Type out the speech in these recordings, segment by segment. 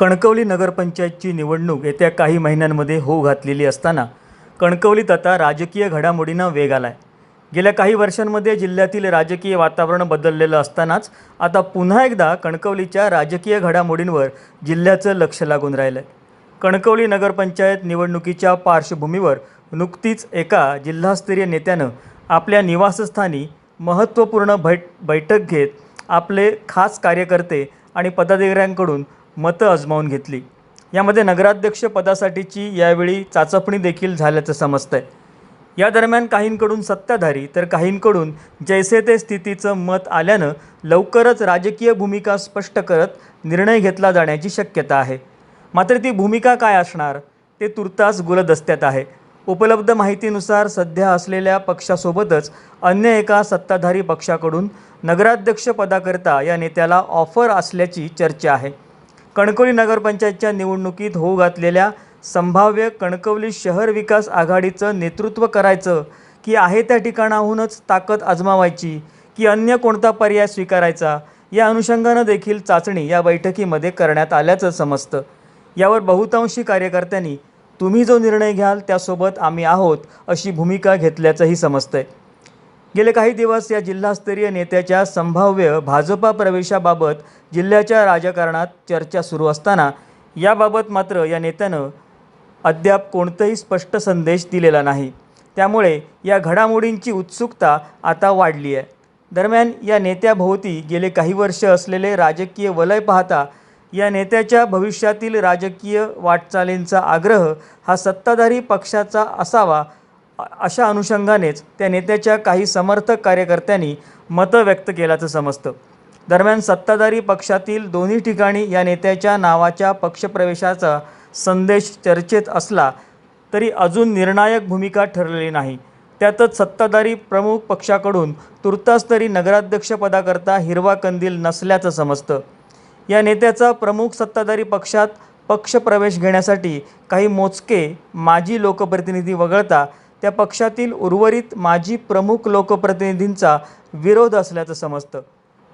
कणकवली नगरपंचायतची निवडणूक येत्या काही महिन्यांमध्ये होऊ घातलेली असताना कणकवलीत आता राजकीय घडामोडींना वेग आला आहे गेल्या काही वर्षांमध्ये जिल्ह्यातील राजकीय वातावरण बदललेलं असतानाच आता पुन्हा एकदा कणकवलीच्या राजकीय घडामोडींवर जिल्ह्याचं लक्ष लागून राहिलं आहे कणकवली नगरपंचायत निवडणुकीच्या पार्श्वभूमीवर नुकतीच एका जिल्हास्तरीय नेत्यानं आपल्या निवासस्थानी महत्त्वपूर्ण बैठ बैठक घेत आपले खास कार्यकर्ते आणि पदाधिकाऱ्यांकडून मतं अजमावून घेतली. यामध्ये नगराध्यक्ष पदासाठीची यावेळी चाचपणी देखील झाल्याचं आहे या दरम्यान काहींकडून सत्ताधारी तर काहींकडून जैसे ते स्थितीचं मत आल्यानं लवकरच राजकीय भूमिका स्पष्ट करत निर्णय घेतला जाण्याची शक्यता आहे. मात्र ती भूमिका काय असणार? ते तुर्तास गुलदस्त्यात आहे. उपलब्ध माहितीनुसार सध्या असलेल्या पक्षासोबतच अन्य एका सत्ताधारी पक्षाकडून नगराध्यक्षपदाकरता या नेत्याला ऑफर असल्याची चर्चा आहे. कणकवली नगरपंचायतच्या निवडणुकीत होऊ घातलेल्या संभाव्य कणकवली शहर विकास आघाडीचं नेतृत्व करायचं की आहे त्या ठिकाणाहूनच ताकद आजमावायची की अन्य कोणता पर्याय स्वीकारायचा या अनुषंगानं देखील चाचणी या बैठकीमध्ये करण्यात आल्याचं समजतं. यावर बहुतांशी कार्यकर्त्यांनी तुम्ही जो निर्णय घ्याल त्यासोबत आम्ही आहोत अशी भूमिका घेतल्याचंही समजतंय. गेले काही दिवस या जिल्हास्तरीय नेत्याच्या संभाव्य भाजपा प्रवेशाबाबत जिल्ह्याच्या राजकारणात चर्चा सुरू असताना याबाबत मात्र या नेत्यानं अद्याप कोणताही स्पष्ट संदेश दिलेला नाही. त्यामुळे या घडामोडींची उत्सुकता आता वाढली आहे. दरम्यान या नेत्याभोवती गेले काही वर्ष असलेले राजकीय वलय पाहता या नेत्याच्या भविष्यातील राजकीय वाटचालींचा आग्रह हा सत्ताधारी पक्षाचा असावा अशा अनुषंगानेच त्या नेत्याच्या काही समर्थक कार्यकर्त्यांनी मतं व्यक्त केल्याचं समजतं. दरम्यान सत्ताधारी पक्षातील दोन्ही ठिकाणी या नेत्याच्या नावाच्या पक्षप्रवेशाचा संदेश चर्चेत असला तरी अजून निर्णायक भूमिका ठरलेली नाही. त्यातच सत्ताधारी प्रमुख पक्षाकडून तुर्तास तरी नगराध्यक्षपदाकरता हिरवा कंदील नसल्याचं समजतं. या नेत्याचा प्रमुख सत्ताधारी पक्षात पक्षप्रवेश घेण्यासाठी काही मोजके माजी लोकप्रतिनिधी वगळता त्या पक्षातील उर्वरित माजी प्रमुख लोकप्रतिनिधींचा विरोध असल्याचं समजतं.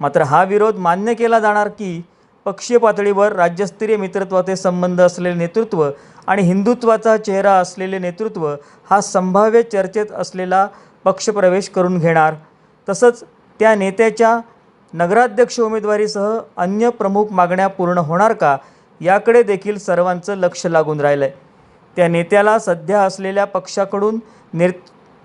मात्र हा विरोध मान्य केला जाणार की पक्षीय पातळीवर राज्यस्तरीय मित्रत्वाचे संबंध असलेले नेतृत्व आणि हिंदुत्वाचा चेहरा असलेले नेतृत्व हा संभाव्य चर्चेत असलेला पक्षप्रवेश करून घेणार. तसंच त्या नेत्याच्या नगराध्यक्ष उमेदवारीसह अन्य प्रमुख मागण्या पूर्ण होणार का याकडे देखील सर्वांचं लक्ष लागून राहिलं आहे त्या नेत्याला सध्या असलेल्या पक्षाकडून नेत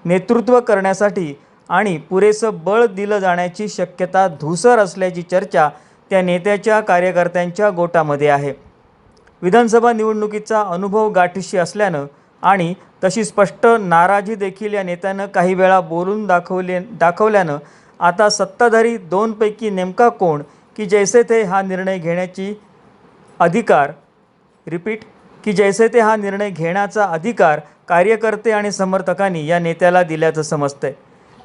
नेतृत्व करण्यासाठी आणि पुरेसं बळ दिलं जाण्याची शक्यता धुसर असल्याची चर्चा त्या नेत्याच्या कार्यकर्त्यांच्या गोटामध्ये आहे. विधानसभा निवडणुकीचा अनुभव गाठीशी असल्यानं आणि तशी स्पष्ट नाराजी देखील या नेत्यानं काही वेळा बोलून दाखवले दाखवल्यानं आता सत्ताधारी दोनपैकी नेमका कोण की जैसे थे हा निर्णय घेण्याची अधिकार? रिपीट. की जैसे ते हा निर्णय घेण्याचा अधिकार कार्यकर्ते आणि समर्थकांनी या नेत्याला दिल्याचं समजतंय.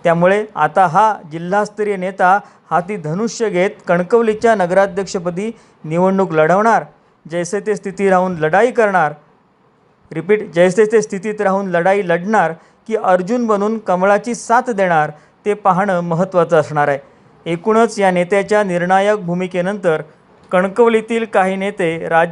त्यामुळे आता हा जिल्हास्तरीय नेता हाती धनुष्य घेत कणकवलीच्या नगराध्यक्षपदी निवडणूक लढवणार जैसे ते स्थिती राहून लढाई करणार रिपीट जैसे ते स्थितीत राहून लढाई लढणार की अर्जुन बनून कमळाची साथ देणार ते पाहणं महत्त्वाचं असणार आहे. एकूणच या नेत्याच्या निर्णायक भूमिकेनंतर कणकवलीतील काही नेते राज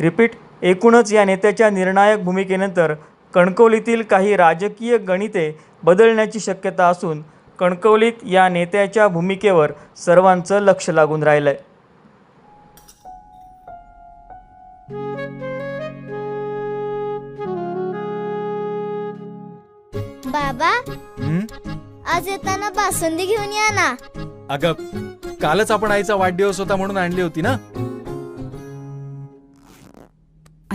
रिपीट एकूणच या नेत्याच्या निर्णायक भूमिकेनंतर कणकवलीतील काही राजकीय गणिते बदलण्याची शक्यता असून कणकवलीत या नेत्याच्या भूमिकेवर सर्वांचं लक्ष लागून राहिलं आहे बाबा हं? आज येताना बासुंदी घेऊन या ना. अगं कालच आपण आईचा वाढदिवस होता म्हणून आणली होती ना?